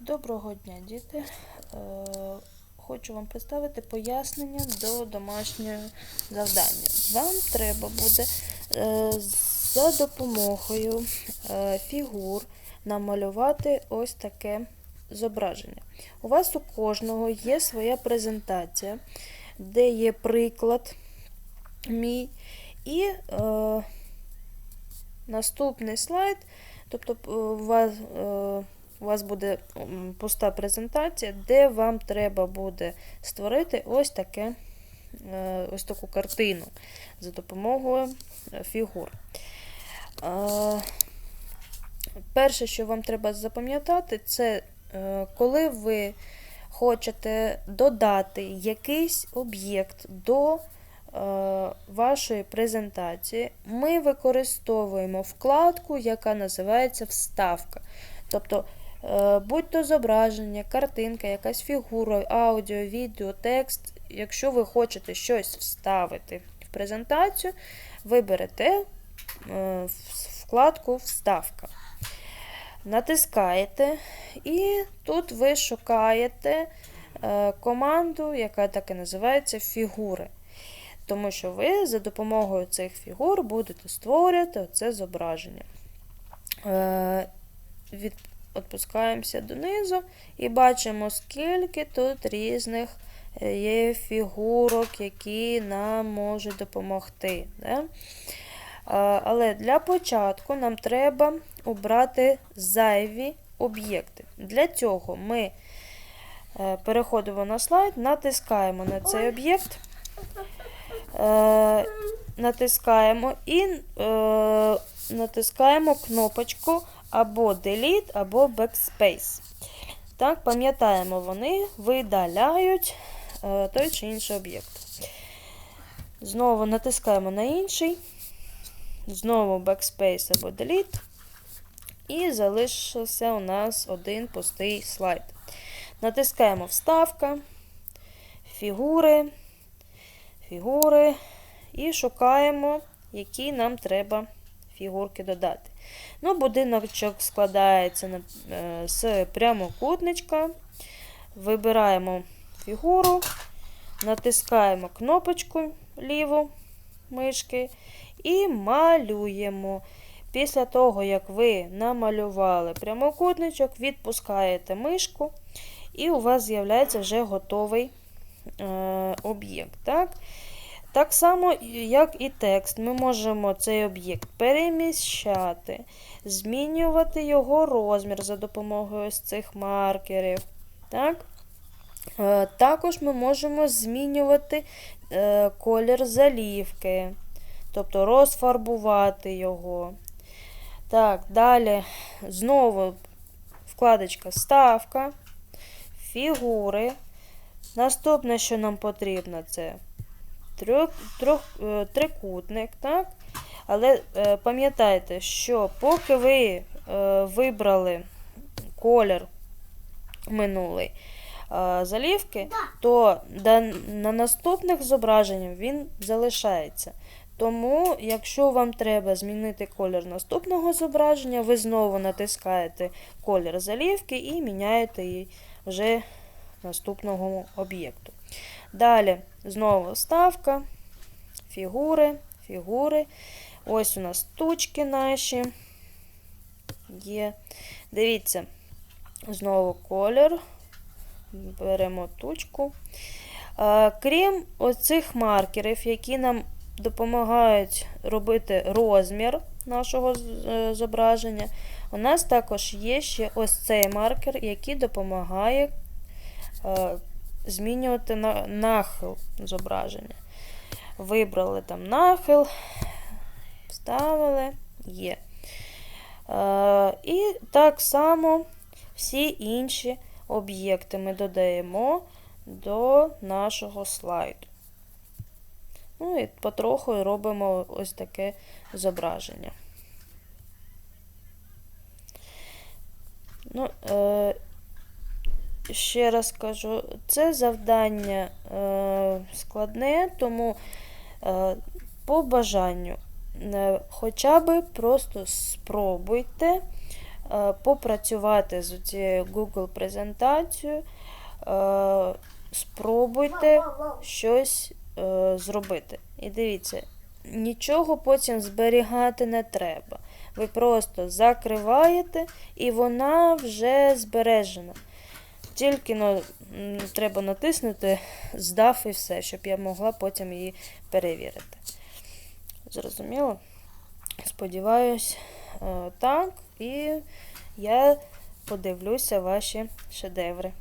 Доброго дня, діти. Е, Хочу вам представити пояснення до домашнього завдання. Вам треба буде е, за допомогою е, фігур намалювати ось таке зображення. У вас у кожного є своя презентація, де є приклад мій. І наступний слайд, тобто у вас. У вас буде пуста презентація, де вам треба буде створити ось таке, е, ось таку картину за допомогою е, фігур. Е, Перше, що вам треба запам'ятати, це коли ви хочете додати якийсь об'єкт до вашої презентації, ми використовуємо вкладку, яка називається Вставка. Тобто Е, Будь-то зображення, картинка, якась фігура, аудіо, відео, текст. Якщо ви хочете щось вставити в презентацію, ви берете е, вкладку Вставка. Натискаєте, і тут ви шукаєте е, команду, яка так і називається фігури. Тому що ви за допомогою цих фігур будете створювати це зображення. Від Отпускаємося донизу і бачимо, скільки тут різних е, є фігурок, які нам можуть допомогти. Да? Але для початку нам треба обрати зайві об'єкти. Для цього ми е, переходимо на слайд, натискаємо на цей об'єкт, е, натискаємо і натискаємо кнопочку або Delete, або Backspace. Так, пам'ятаємо, вони видаляють е, той чи інший об'єкт. Знову натискаємо на інший, знову Backspace або Delete. І залишився у нас один пустий слайд. Натискаємо Вставка, фігури, фігури і шукаємо, які нам треба фігурки додати. Ну, Будиночок складається е, з прямокутничка. Вибираємо фігуру, натискаємо кнопочку ліву мишки і малюємо. Після того, як ви намалювали прямокутничок, відпускаєте мишку, і у вас з'являється вже готовий е, об'єкт. Так? Так само, як і текст, ми можемо цей об'єкт переміщати, змінювати його розмір за допомогою ось цих маркерів. Так? Е, також ми можемо змінювати е, колір залівки, тобто розфарбувати його. Так, Далі знову вкладочка Ставка, фігури. Наступне, що нам потрібно, це трьох, трьох, е, трикутник. так? Але е, пам'ятайте, що поки ви е, вибрали колір минулий залівки, то на наступних зображеннях він залишається. Тому, якщо вам треба змінити колір наступного зображення, ви знову натискаєте колір залівки і міняєте її вже наступного об'єкту. Далі знову вставка, фігури, фігури. Ось у нас тучки наші є. Дивіться, знову колір. Беремо тучку. Крім оцих маркерів, які нам допомагають робити розмір нашого е, зображення, у нас також є ще ось цей маркер, який допомагає змінювати нахил зображення. Вибрали там нахил, вставили, є. Е, І так само всі інші об'єкти ми додаємо до нашого слайду. Ну і потроху робимо ось таке зображення. Ну, е, ще раз кажу, це завдання е, складне, тому е, по бажанню, е, хоча б просто спробуйте попрацювати з цією Google презентацією, спробуйте щось зробити. І дивіться, нічого потім зберігати не треба. Ви просто закриваєте і вона вже збережена. Тільки ну, треба натиснути здав і все, щоб я могла потім її перевірити. Зрозуміло? Сподіваюсь, е, так. І я подивлюся ваші шедеври.